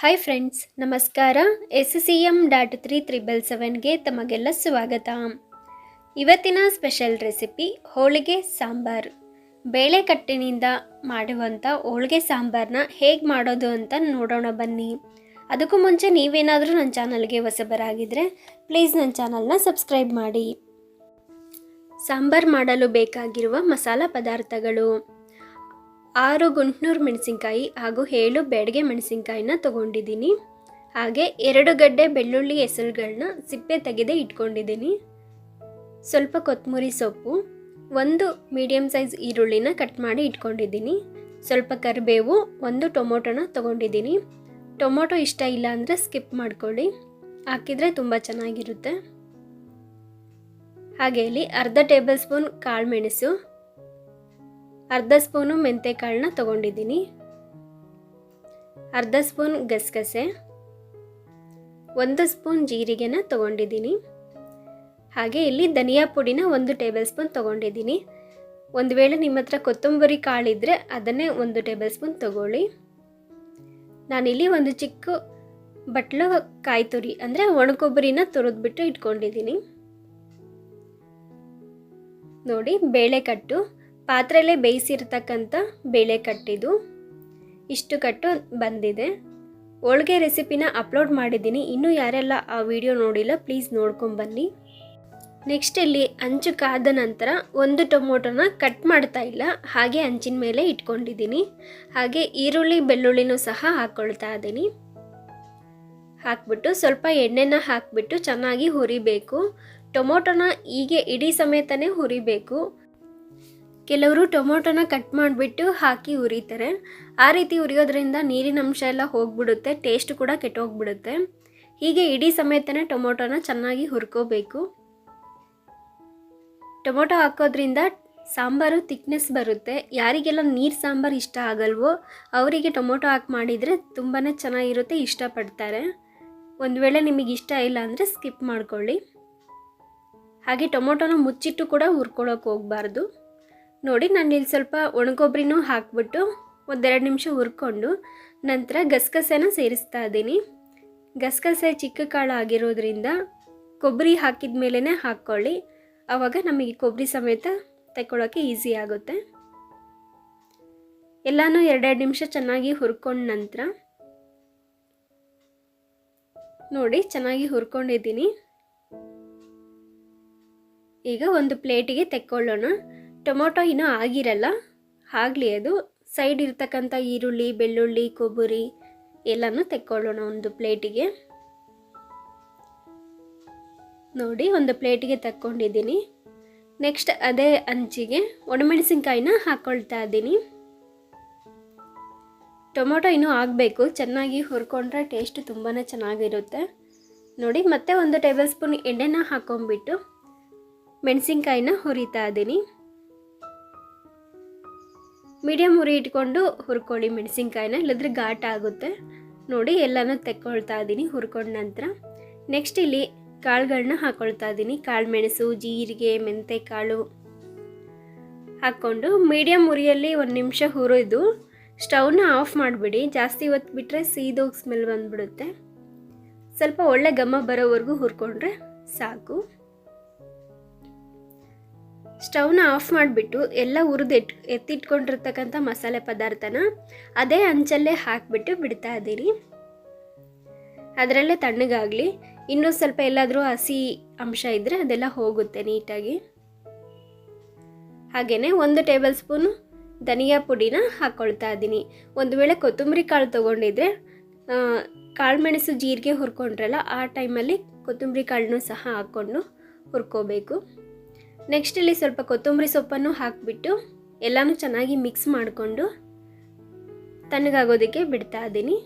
Hi friends ನಮಸ್ಕಾರ. S C M dot three triple ಸೆವೆನ್ಗೆ ತಮಗೆಲ್ಲ ಸ್ವಾಗತ. ಇವತ್ತಿನ ಸ್ಪೆಷಲ್ ರೆಸಿಪಿ ಹೋಳಿಗೆ ಸಾಂಬಾರ್. ಬೇಳೆಕಟ್ಟಿನಿಂದ ಮಾಡುವಂಥ ಹೋಳಿಗೆ ಸಾಂಬಾರನ್ನ ಹೇಗೆ ಮಾಡೋದು ಅಂತ ನೋಡೋಣ ಬನ್ನಿ. ಅದಕ್ಕೂ ಮುಂಚೆ ನೀವೇನಾದರೂ ನನ್ನ ಚಾನಲ್ಗೆ ಹೊಸಬರಾಗಿದ್ದರೆ ಪ್ಲೀಸ್ ನನ್ನ ಚಾನಲ್ನ ಸಬ್ಸ್ಕ್ರೈಬ್ ಮಾಡಿ. ಸಾಂಬಾರ್ ಮಾಡಲು ಬೇಕಾಗಿರುವ ಮಸಾಲ ಪದಾರ್ಥಗಳು. ಆರು ಗುಂಟ್ನೂರು ಮೆಣಸಿನ್ಕಾಯಿ ಹಾಗೂ ಏಳು ಬೆಡಗೆ ಮೆಣಸಿನ್ಕಾಯಿನ ತೊಗೊಂಡಿದ್ದೀನಿ. ಹಾಗೆ ಎರಡು ಗಡ್ಡೆ ಬೆಳ್ಳುಳ್ಳಿ ಹೆಸರುಗಳನ್ನ ಸಿಪ್ಪೆ ತೆಗೆದೇ ಇಟ್ಕೊಂಡಿದ್ದೀನಿ. ಸ್ವಲ್ಪ ಕೊತ್ತಂಬರಿ ಸೊಪ್ಪು, ಒಂದು ಮೀಡಿಯಮ್ ಸೈಜ್ ಈರುಳ್ಳಿನ ಕಟ್ ಮಾಡಿ ಇಟ್ಕೊಂಡಿದ್ದೀನಿ. ಸ್ವಲ್ಪ ಕರಿಬೇವು, ಒಂದು ಟೊಮೊಟೊನ ತೊಗೊಂಡಿದ್ದೀನಿ. ಟೊಮೊಟೊ ಇಷ್ಟ ಇಲ್ಲ ಅಂದರೆ ಸ್ಕಿಪ್ ಮಾಡ್ಕೊಳ್ಳಿ, ಹಾಕಿದರೆ ತುಂಬ ಚೆನ್ನಾಗಿರುತ್ತೆ. ಹಾಗೆ ಇಲ್ಲಿ ಅರ್ಧ ಟೇಬಲ್ ಸ್ಪೂನ್ ಕಾಳು ಮೆಣಸು ಅರ್ಧ ಸ್ಪೂನು ಮೆಂತೆಕಾಳನ್ನ ತೊಗೊಂಡಿದ್ದೀನಿ. ಅರ್ಧ ಸ್ಪೂನ್ ಗಸಗಸೆ. ಒಂದು ಸ್ಪೂನ್ ಜೀರಿಗೆನ ತಗೊಂಡಿದ್ದೀನಿ. ಹಾಗೆ ಇಲ್ಲಿ ಧನಿಯಾ ಪುಡಿನ ಒಂದು ಟೇಬಲ್ ಸ್ಪೂನ್ ತೊಗೊಂಡಿದ್ದೀನಿ. ಒಂದು ವೇಳೆ ನಿಮ್ಮ ಹತ್ರ ಕೊತ್ತಂಬರಿ ಕಾಳಿದ್ರೆ ಅದನ್ನೇ ಒಂದು ಟೇಬಲ್ ಸ್ಪೂನ್ ತೊಗೊಳ್ಳಿ. ನಾನಿಲ್ಲಿ ಒಂದು ಚಿಕ್ಕ ಬಟ್ಲು ಕಾಯಿ ತುರಿ ಅಂದರೆ ಒಣಕೊಬ್ಬರಿನ ತುರಿದ್ಬಿಟ್ಟು ಇಟ್ಕೊಂಡಿದ್ದೀನಿ. ನೋಡಿ, ಬೇಳೆಕಟ್ಟು. ಪಾತ್ರೆಯಲ್ಲೇ ಬೇಯಿಸಿರ್ತಕ್ಕಂಥ ಬೇಳೆ ಕಟ್ಟಿದು ಇಷ್ಟು ಕಟ್ಟು ಬಂದಿದೆ. ಹೋಳಿಗೆ ರೆಸಿಪಿನ ಅಪ್ಲೋಡ್ ಮಾಡಿದ್ದೀನಿ. ಇನ್ನೂ ಯಾರೆಲ್ಲ ಆ ವಿಡಿಯೋ ನೋಡಿಲ್ಲ, ಪ್ಲೀಸ್ ನೋಡ್ಕೊಂಬನ್ನಿ ನೆಕ್ಸ್ಟ್ ಇಲ್ಲಿ ಅಂಚು ಕಾದ ನಂತರ ಒಂದು ಟೊಮೊಟೊನ ಕಟ್ ಮಾಡ್ತಾ ಇಲ್ಲ. ಹಾಗೆ ಅಂಚಿನ ಮೇಲೆ ಇಟ್ಕೊಂಡಿದ್ದೀನಿ. ಹಾಗೆ ಈರುಳ್ಳಿ, ಬೆಳ್ಳುಳ್ಳಿನೂ ಸಹ ಹಾಕ್ಕೊಳ್ತಾ ಇದ್ದೀನಿ. ಹಾಕ್ಬಿಟ್ಟು ಸ್ವಲ್ಪ ಎಣ್ಣೆನ ಹಾಕ್ಬಿಟ್ಟು ಚೆನ್ನಾಗಿ ಹುರಿಬೇಕು. ಟೊಮೊಟೊನ ಹೀಗೆ ಇಡೀ ಸಮೇತನೇ ಹುರಿಬೇಕು. ಕೆಲವರು ಟೊಮೊಟೊನ ಕಟ್ ಮಾಡಿಬಿಟ್ಟು ಹಾಕಿ ಉರಿತಾರೆ. ಆ ರೀತಿ ಉರಿಯೋದ್ರಿಂದ ನೀರಿನ ಅಂಶ ಎಲ್ಲ ಹೋಗ್ಬಿಡುತ್ತೆ, ಟೇಸ್ಟ್ ಕೂಡ ಕೆಟ್ಟೋಗ್ಬಿಡುತ್ತೆ. ಹೀಗೆ ಇಡೀ ಸಮೇತನೇ ಟೊಮೊಟೊನ ಚೆನ್ನಾಗಿ ಹುರ್ಕೋಬೇಕು. ಟೊಮೊಟೊ ಹಾಕೋದ್ರಿಂದ ಸಾಂಬಾರು ತಿಕ್ನೆಸ್ ಬರುತ್ತೆ. ಯಾರಿಗೆಲ್ಲ ನೀರು ಸಾಂಬಾರು ಇಷ್ಟ ಆಗಲ್ವೋ ಅವರಿಗೆ ಟೊಮೊಟೊ ಹಾಕಿ ಮಾಡಿದರೆ ತುಂಬಾ ಚೆನ್ನಾಗಿರುತ್ತೆ, ಇಷ್ಟಪಡ್ತಾರೆ. ಒಂದು ವೇಳೆ ನಿಮಗೆ ಇಷ್ಟ ಇಲ್ಲ ಅಂದರೆ ಸ್ಕಿಪ್ ಮಾಡ್ಕೊಳ್ಳಿ. ಹಾಗೆ ಟೊಮೊಟೊನ ಮುಚ್ಚಿಟ್ಟು ಕೂಡ ಹುರ್ಕೊಳ್ಳೋಕೆ ಹೋಗಬಾರ್ದು. ನೋಡಿ ನಾನು ಇಲ್ಲಿ ಸ್ವಲ್ಪ ಒಣಗೊಬ್ಬರಿನೂ ಹಾಕ್ಬಿಟ್ಟು ಒಂದೆರಡು ನಿಮಿಷ ಹುರ್ಕೊಂಡು ನಂತರ ಗಸಗಸೆನ ಸೇರಿಸ್ತಾ ಇದ್ದೀನಿ. ಗಸಗಸೆ ಚಿಕ್ಕ ಕಾಳು ಆಗಿರೋದ್ರಿಂದ ಕೊಬ್ಬರಿ ಹಾಕಿದ ಮೇಲೇ ಹಾಕ್ಕೊಳ್ಳಿ ಆವಾಗ ನಮಗೆ ಕೊಬ್ಬರಿ ಸಮೇತ ತಗೊಳ್ಳೋಕ್ಕೆ ಈಸಿ ಆಗುತ್ತೆ. ಎಲ್ಲನೂ ಎರಡೆರಡು ನಿಮಿಷ ಚೆನ್ನಾಗಿ ಹುರ್ಕೊಂಡ ನಂತರ ನೋಡಿ ಚೆನ್ನಾಗಿ ಹುರ್ಕೊಂಡಿದ್ದೀನಿ. ಈಗ ಒಂದು ಪ್ಲೇಟಿಗೆ ತೆಕ್ಕೊಳ್ಳೋಣ. ಟೊಮೊಟೊ ಇನ್ನೂ ಆಗಿರಲ್ಲ, ಆಗಲಿ ಅದು ಸೈಡ್ ಇರ್ತಕ್ಕಂಥ ಈರುಳ್ಳಿ, ಬೆಳ್ಳುಳ್ಳಿ, ಕೊಬ್ಬರಿ ಎಲ್ಲನೂ ತೆಕ್ಕೊಳ್ಳೋಣ ಒಂದು ಪ್ಲೇಟಿಗೆ. ನೋಡಿ, ಒಂದು ಪ್ಲೇಟಿಗೆ ತಕ್ಕೊಂಡಿದ್ದೀನಿ. ನೆಕ್ಸ್ಟ್ ಅದೇ ಅಂಚಿಗೆ ಒಣಮೆಣಸಿನ್ಕಾಯಿನ ಹಾಕ್ಕೊಳ್ತಾ ಇದ್ದೀನಿ. ಟೊಮೊಟೊ ಇನ್ನೂ ಆಗಬೇಕು, ಚೆನ್ನಾಗಿ ಹುರ್ಕೊಂಡ್ರೆ ಟೇಸ್ಟ್ ತುಂಬಾ ಚೆನ್ನಾಗಿರುತ್ತೆ. ನೋಡಿ, ಮತ್ತೆ ಒಂದು ಟೇಬಲ್ ಸ್ಪೂನ್ ಎಣ್ಣೆನ ಹಾಕೊಂಡ್ಬಿಟ್ಟು ಮೆಣಸಿನ್ಕಾಯಿನ ಹುರಿತಾ ಇದ್ದೀನಿ. ಮೀಡಿಯಮ್ ಉರಿ ಇಟ್ಕೊಂಡು ಹುರ್ಕೊಳ್ಳಿ ಮೆಣಸಿನ್ಕಾಯಿನ, ಇಲ್ಲದ್ರೆ ಘಾಟ ಆಗುತ್ತೆ. ನೋಡಿ, ಎಲ್ಲನೂ ತೆಕ್ಕೊಳ್ತಾ ಇದ್ದೀನಿ ಹುರ್ಕೊಂಡ ನಂತರ. ನೆಕ್ಸ್ಟ್ ಇಲ್ಲಿ ಕಾಳುಗಳನ್ನ ಹಾಕ್ಕೊಳ್ತಾ ಇದ್ದೀನಿ ಕಾಳು ಮೆಣಸು, ಜೀರಿಗೆ ಮೆಂತೆ ಕಾಳು ಹಾಕ್ಕೊಂಡು ಮೀಡಿಯಮ್ ಉರಿಯಲ್ಲಿ ಒಂದು ನಿಮಿಷ ಹುರಿದು ಸ್ಟವ್ನ ಆಫ್ ಮಾಡಿಬಿಡಿ. ಜಾಸ್ತಿ ಹೊತ್ತು ಬಿಟ್ಟರೆ ಸೀದೋಗಿ ಸ್ಮೆಲ್ ಬಂದುಬಿಡುತ್ತೆ. ಸ್ವಲ್ಪ ಒಳ್ಳೆ ಘಮ ಬರೋವರೆಗೂ ಹುರ್ಕೊಂಡ್ರೆ ಸಾಕು. ಸ್ಟವ್ನ ಆಫ್ ಮಾಡಿಬಿಟ್ಟು ಎಲ್ಲ ಹುರಿದಿಟ್ಟು ಎತ್ತಿಟ್ಕೊಂಡಿರ್ತಕ್ಕಂಥ ಮಸಾಲೆ ಪದಾರ್ಥನ ಅದೇ ಅಂಚಲ್ಲೇ ಹಾಕಿಬಿಟ್ಟು ಬಿಡ್ತಾ ಇದ್ದೀರಿ. ಅದರಲ್ಲೇ ತಣ್ಣಗಾಗಲಿ ಇನ್ನೂ ಸ್ವಲ್ಪ ಎಲ್ಲಾದರೂ ಹಸಿ ಅಂಶ ಇದ್ದರೆ ಅದೆಲ್ಲ ಹೋಗುತ್ತೆ ನೀಟಾಗಿ. ಹಾಗೆಯೇ ಒಂದು ಟೇಬಲ್ ಸ್ಪೂನು ಧನಿಯಾ ಪುಡಿನ ಹಾಕ್ಕೊಳ್ತಾ ಇದ್ದೀನಿ. ಒಂದು ವೇಳೆ ಕೊತ್ತಂಬರಿ ಕಾಳು ತೊಗೊಂಡಿದ್ರೆ ಕಾಳುಮೆಣಸು ಜೀರಿಗೆ ಹುರ್ಕೊಂಡ್ರಲ್ಲ, ಆ ಟೈಮಲ್ಲಿ ಕೊತ್ತಂಬರಿ ಕಾಳನ್ನು ಸಹ ಹಾಕ್ಕೊಂಡು ಹುರ್ಕೋಬೇಕು. ನೆಕ್ಸ್ಟ್ ಇಲ್ಲಿ ಸ್ವಲ್ಪ ಕೊತ್ತಂಬರಿ ಸೊಪ್ಪನ್ನು ಹಾಕಿಬಿಟ್ಟು ಎಲ್ಲನೂ ಚೆನ್ನಾಗಿ ಮಿಕ್ಸ್ ಮಾಡಿಕೊಂಡು ತಣ್ಣಗಾಗೋದಕ್ಕೆ ಬಿಡ್ತಾ ಇದ್ದೀನಿ.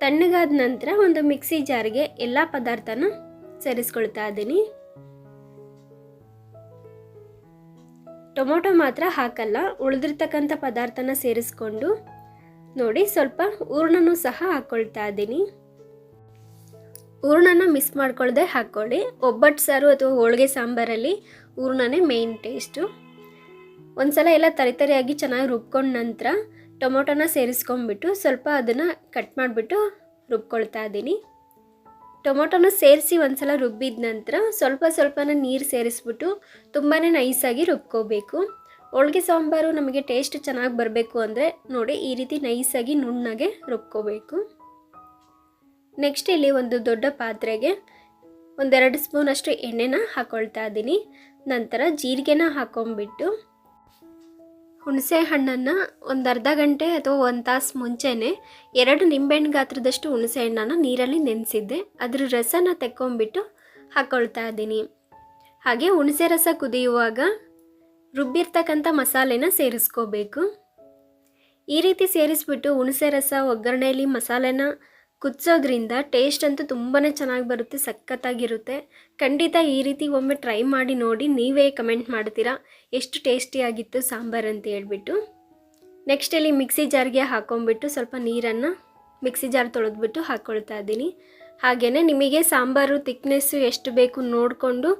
ತಣ್ಣಗಾದ ನಂತರ ಒಂದು ಮಿಕ್ಸಿ ಜಾರ್ಗೆ ಎಲ್ಲ ಪದಾರ್ಥನ ಸೇರಿಸ್ಕೊಳ್ತಾ ಇದ್ದೀನಿ. ಟೊಮೊಟೊ ಮಾತ್ರ ಹಾಕಲ್ಲ, ಉಳಿದಿರ್ತಕ್ಕಂಥ ಪದಾರ್ಥನ ಸೇರಿಸ್ಕೊಂಡು ನೋಡಿ ಸ್ವಲ್ಪ ಹೂರ್ಣನೂ ಸಹ ಹಾಕ್ಕೊಳ್ತಾ ಇದ್ದೀನಿ. ಹೂರ್ಣನ ಮಿಸ್ ಮಾಡ್ಕೊಳ್ಳದೆ ಹಾಕ್ಕೊಳ್ಳಿ. ಒಬ್ಬಟ್ಟು ಸಾರು ಅಥವಾ ಹೋಳಿಗೆ ಸಾಂಬಾರಲ್ಲಿ ಹೂರ್ಣನೇ ಮೇಯ್ನ್ ಟೇಸ್ಟು ಒಂದ್ಸಲ ಎಲ್ಲ ತರಿತರಿಯಾಗಿ ಚೆನ್ನಾಗಿ ರುಬ್ಕೊಂಡ ನಂತರ ಟೊಮೊಟೊನ ಸೇರಿಸ್ಕೊಂಡ್ಬಿಟ್ಟು ಸ್ವಲ್ಪ ಅದನ್ನು ಕಟ್ ಮಾಡಿಬಿಟ್ಟು ರುಬ್ಕೊಳ್ತಾ ಇದ್ದೀನಿ. ಟೊಮೊಟೊನ ಸೇರಿಸಿ ಒಂದ್ಸಲ ರುಬ್ಬಿದ ನಂತರ ಸ್ವಲ್ಪ ಸ್ವಲ್ಪನ ನೀರು ಸೇರಿಸ್ಬಿಟ್ಟು ತುಂಬಾ ನೈಸಾಗಿ ರುಬ್ಕೋಬೇಕು. ಹೋಳ್ಗೆ ಸಾಂಬಾರು ನಮಗೆ ಟೇಸ್ಟ್ ಚೆನ್ನಾಗಿ ಬರಬೇಕು ಅಂದರೆ ನೋಡಿ ಈ ರೀತಿ ನೈಸಾಗಿ ನುಣ್ಣಗೆ ರುಬ್ಕೋಬೇಕು. ನೆಕ್ಸ್ಟ್ ಇಲ್ಲಿ ಒಂದು ದೊಡ್ಡ ಪಾತ್ರೆಗೆ ಒಂದೆರಡು ಸ್ಪೂನಷ್ಟು ಎಣ್ಣೆನ ಹಾಕ್ಕೊಳ್ತಾ ಇದ್ದೀನಿ. ನಂತರ ಜೀರಿಗೆನ ಹಾಕೊಂಡ್ಬಿಟ್ಟು ಹುಣಸೆ ಹಣ್ಣನ್ನು ಒಂದು ಅರ್ಧ ಗಂಟೆ ಅಥವಾ ಒಂದು ತಾಸು ಮುಂಚೆನೇ ಎರಡು ನಿಂಬೆಹಣ್ಣು ಗಾತ್ರದಷ್ಟು ಹುಣಸೆ ಹಣ್ಣನ್ನು ನೀರಲ್ಲಿ ನೆನೆಸಿದ್ದೆ. ಅದ್ರ ರಸನ ತೆಕ್ಕೊಂಬಿಟ್ಟು ಹಾಕ್ಕೊಳ್ತಾ ಇದ್ದೀನಿ. ಹಾಗೆ ಹುಣಸೆ ರಸ ಕುದಿಯುವಾಗ ರುಬ್ಬಿರ್ತಕ್ಕಂಥ ಮಸಾಲೆನ ಸೇರಿಸ್ಕೋಬೇಕು. ಈ ರೀತಿ ಸೇರಿಸ್ಬಿಟ್ಟು ಹುಣಸೆ ರಸ ಒಗ್ಗರಣೆಯಲ್ಲಿ ಮಸಾಲೆನ ಕುದಿಸೋದ್ರಿಂದ ಟೇಸ್ಟ್ ಅಂತೂ ತುಂಬಾ ಚೆನ್ನಾಗಿ ಬರುತ್ತೆ, ಸಖತ್ತಾಗಿರುತ್ತೆ. ಖಂಡಿತ ಈ ರೀತಿ ಒಮ್ಮೆ ಟ್ರೈ ಮಾಡಿ ನೋಡಿ, ನೀವೇ ಕಮೆಂಟ್ ಮಾಡ್ತೀರಾ? ಎಷ್ಟು ಟೇಸ್ಟಿಯಾಗಿತ್ತು ಸಾಂಬಾರು ಅಂತ ಹೇಳ್ಬಿಟ್ಟು. ನೆಕ್ಸ್ಟ್ ಇಲ್ಲಿ ಮಿಕ್ಸಿ ಜಾರ್ಗೆ ಹಾಕೊಂಡ್ಬಿಟ್ಟು ಸ್ವಲ್ಪ ನೀರನ್ನು ಮಿಕ್ಸಿ ಜಾರ್ ತೊಳೆದ್ಬಿಟ್ಟು ಹಾಕ್ಕೊಳ್ತಾ ಇದ್ದೀನಿ. ಹಾಗೆಯೇ ನಿಮಗೆ ಸಾಂಬಾರು ತಿಕ್ನೆಸ್ಸು ಎಷ್ಟು ಬೇಕು ನೋಡಿಕೊಂಡು,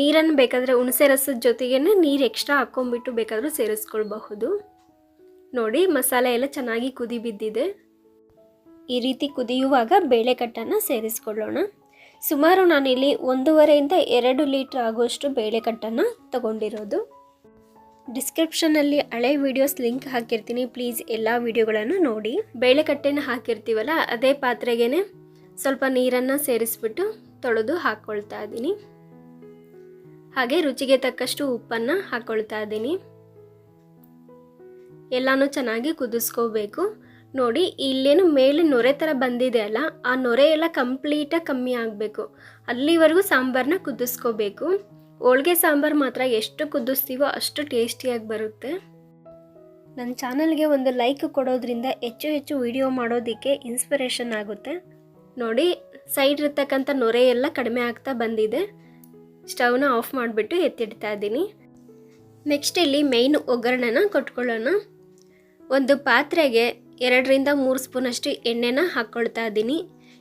ನೀರನ್ನು ಬೇಕಾದರೆ ಹುಣಸೆ ರಸದ ಜೊತೆಗೇ ನೀರು ಎಕ್ಸ್ಟ್ರಾ ಹಾಕ್ಕೊಂಬಿಟ್ಟು ಬೇಕಾದರೂ ಸೇರಿಸ್ಕೊಳ್ಬಹುದು. ನೋಡಿ, ಮಸಾಲೆ ಎಲ್ಲ ಚೆನ್ನಾಗಿ ಕುದಿ ಬಿದ್ದಿದೆ. ಈ ರೀತಿ ಕುದಿಯುವಾಗ ಬೇಳೆಕಟ್ಟನ್ನು ಸೇರಿಸ್ಕೊಳ್ಳೋಣ. ಸುಮಾರು ನಾನಿಲ್ಲಿ ಒಂದೂವರೆಯಿಂದ ಎರಡು ಲೀಟ್ರ್ ಆಗುವಷ್ಟು ಬೇಳೆಕಟ್ಟನ್ನು ತಗೊಂಡಿರೋದು. ಡಿಸ್ಕ್ರಿಪ್ಷನಲ್ಲಿ ಹಳೆ ವೀಡಿಯೋಸ್ ಲಿಂಕ್ ಹಾಕಿರ್ತೀನಿ. ಪ್ಲೀಸ್ ಎಲ್ಲ ವೀಡಿಯೋಗಳನ್ನು ನೋಡಿ. ಬೇಳೆಕಟ್ಟೆನ ಹಾಕಿರ್ತೀವಲ್ಲ, ಅದೇ ಪಾತ್ರೆಗೇ ಸ್ವಲ್ಪ ನೀರನ್ನು ಸೇರಿಸ್ಬಿಟ್ಟು ತೊಳೆದು ಹಾಕ್ಕೊಳ್ತಾ ಇದ್ದೀನಿ. ಹಾಗೆ ರುಚಿಗೆ ತಕ್ಕಷ್ಟು ಉಪ್ಪನ್ನು ಹಾಕ್ಕೊಳ್ತಾ ಇದ್ದೀನಿ. ಎಲ್ಲನೂ ಚೆನ್ನಾಗಿ ಕುದಿಸ್ಕೋಬೇಕು. ನೋಡಿ, ಇಲ್ಲೇನು ಮೇಲೆ ನೊರೆ ಥರ ಬಂದಿದೆ ಅಲ್ಲ, ಆ ನೊರೆ ಎಲ್ಲ ಕಂಪ್ಲೀಟಾಗಿ ಕಮ್ಮಿ ಆಗಬೇಕು. ಅಲ್ಲಿವರೆಗೂ ಸಾಂಬಾರನ್ನ ಕುದಿಸ್ಕೋಬೇಕು. ಹೋಳ್ಗೆ ಸಾಂಬಾರು ಮಾತ್ರ ಎಷ್ಟು ಕುದಿಸ್ತೀವೋ ಅಷ್ಟು ಟೇಸ್ಟಿಯಾಗಿ ಬರುತ್ತೆ. ನನ್ನ ಚಾನಲ್ಗೆ ಒಂದು ಲೈಕ್ ಕೊಡೋದ್ರಿಂದ ಹೆಚ್ಚು ಹೆಚ್ಚು ವಿಡಿಯೋ ಮಾಡೋದಕ್ಕೆ ಇನ್ಸ್ಪಿರೇಷನ್ ಆಗುತ್ತೆ. ನೋಡಿ, ಸೈಡ್ ಇರ್ತಕ್ಕಂಥ ನೊರೆ ಎಲ್ಲ ಕಡಿಮೆ ಆಗ್ತಾ ಬಂದಿದೆ. ಸ್ಟವ್ನ ಆಫ್ ಮಾಡಿಬಿಟ್ಟು ಎತ್ತಿಡ್ತಾ ಇದ್ದೀನಿ. ನೆಕ್ಸ್ಟ್ ಇಲ್ಲಿ ಮೇಯ್ನ್ ಒಗ್ಗರಣೆನ ಕೊಟ್ಕೊಳ್ಳೋಣ. ಒಂದು ಪಾತ್ರೆಗೆ ಎರಡರಿಂದ ಮೂರು ಸ್ಪೂನಷ್ಟು ಎಣ್ಣೆನ ಹಾಕ್ಕೊಳ್ತಾ ಇದ್ದೀನಿ.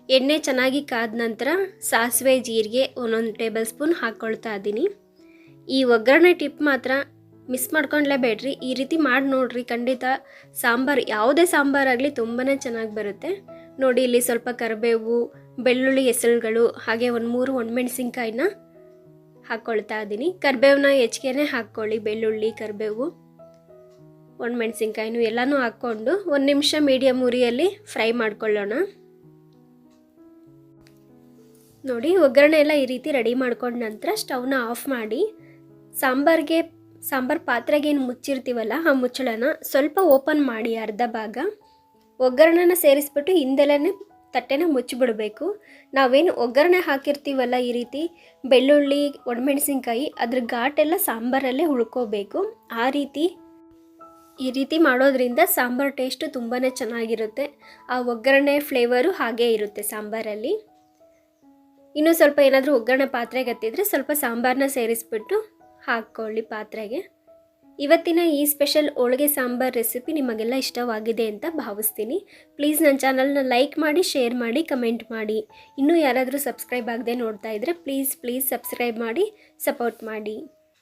ಎಣ್ಣೆ ಚೆನ್ನಾಗಿ ಕಾದ ನಂತರ ಸಾಸಿವೆ, ಜೀರಿಗೆ ಒಂದೊಂದು ಟೇಬಲ್ ಸ್ಪೂನ್ ಹಾಕ್ಕೊಳ್ತಾ ಇದ್ದೀನಿ. ಈ ಒಗ್ಗರಣೆ ಟಿಪ್ ಮಾತ್ರ ಮಿಸ್ ಮಾಡ್ಕೊಂಡ್ಲೇಬೇಡ್ರಿ. ಈ ರೀತಿ ಮಾಡಿ ನೋಡ್ರಿ, ಖಂಡಿತ ಸಾಂಬಾರು, ಯಾವುದೇ ಸಾಂಬಾರಾಗಲಿ ತುಂಬಾ ಚೆನ್ನಾಗಿ ಬರುತ್ತೆ. ನೋಡಿ, ಇಲ್ಲಿ ಸ್ವಲ್ಪ ಕರಿಬೇವು, ಬೆಳ್ಳುಳ್ಳಿ ಹೆಸರುಗಳು, ಹಾಗೆ ಒಂದು ಮೂರು ಒಣಮೆಣಸಿನ್ಕಾಯಿನ ಹಾಕ್ಕೊಳ್ತಾ ಇದ್ದೀನಿ. ಕರಿಬೇವನ್ನ ಹೆಚ್ಚಿಗೆನೇ ಹಾಕ್ಕೊಳ್ಳಿ, ಬೆಳ್ಳುಳ್ಳಿ, ಕರಿಬೇವು. ಒಣಮೆಣಸಿನ್ಕಾಯಿನೂ ಎಲ್ಲನೂ ಹಾಕ್ಕೊಂಡು ಒಂದು ನಿಮಿಷ ಮೀಡಿಯಮ್ ಉರಿಯಲ್ಲಿ ಫ್ರೈ ಮಾಡ್ಕೊಳ್ಳೋಣ. ನೋಡಿ, ಒಗ್ಗರಣೆ ಎಲ್ಲ ಈ ರೀತಿ ರೆಡಿ ಮಾಡ್ಕೊಂಡ ನಂತರ ಸ್ಟವ್ನ ಆಫ್ ಮಾಡಿ, ಸಾಂಬಾರಿಗೆ, ಸಾಂಬಾರು ಪಾತ್ರೆಗೆ ಏನು ಮುಚ್ಚಿರ್ತೀವಲ್ಲ ಆ ಮುಚ್ಚಳನ ಸ್ವಲ್ಪ ಓಪನ್ ಮಾಡಿ ಅರ್ಧ ಭಾಗ. ಒಗ್ಗರಣೆನ ಸೇರಿಸ್ಬಿಟ್ಟು ಹಿಂದೆಲೇ ತಟ್ಟೆನ ಮುಚ್ಚಿಬಿಡಬೇಕು. ನಾವೇನು ಒಗ್ಗರಣೆ ಹಾಕಿರ್ತೀವಲ್ಲ ಈ ರೀತಿ, ಬೆಳ್ಳುಳ್ಳಿ, ಒಣಮೆಣಸಿನ್ಕಾಯಿ, ಅದ್ರ ಘಾಟೆಲ್ಲ ಸಾಂಬಾರಲ್ಲೇ ಉಳ್ಕೋಬೇಕು. ಆ ರೀತಿ ಈ ರೀತಿ ಮಾಡೋದ್ರಿಂದ ಸಾಂಬಾರು ಟೇಸ್ಟು ತುಂಬಾ ಚೆನ್ನಾಗಿರುತ್ತೆ. ಆ ಒಗ್ಗರಣೆ ಫ್ಲೇವರು ಹಾಗೇ ಇರುತ್ತೆ ಸಾಂಬಾರಲ್ಲಿ. ಇನ್ನೂ ಸ್ವಲ್ಪ ಏನಾದರೂ ಒಗ್ಗರಣೆ ಪಾತ್ರೆಗೆ ಹತ್ತಿದ್ರೆ ಸ್ವಲ್ಪ ಸಾಂಬಾರನ್ನ ಸೇರಿಸ್ಬಿಟ್ಟು ಹಾಕ್ಕೊಳ್ಳಿ ಪಾತ್ರೆಗೆ. ಇವತ್ತಿನ ಈ ಸ್ಪೆಷಲ್ ಹೋಳಿಗೆ ಸಾಂಬಾರ್ ರೆಸಿಪಿ ನಿಮಗೆಲ್ಲ ಇಷ್ಟವಾಗಿದೆ ಅಂತ ಭಾವಿಸ್ತೀನಿ. ಪ್ಲೀಸ್ ನನ್ನ ಚಾನಲ್ನ ಲೈಕ್ ಮಾಡಿ ಶೇರ್ ಮಾಡಿ ಕಮೆಂಟ್ ಮಾಡಿ. ಇನ್ನೂ ಯಾರಾದರೂ ಸಬ್ಸ್ಕ್ರೈಬ್ ಆಗದೆ ನೋಡ್ತಾ ಇದ್ದರೆ ಪ್ಲೀಸ್ ಪ್ಲೀಸ್ ಸಬ್ಸ್ಕ್ರೈಬ್ ಮಾಡಿ ಸಪೋರ್ಟ್ ಮಾಡಿ.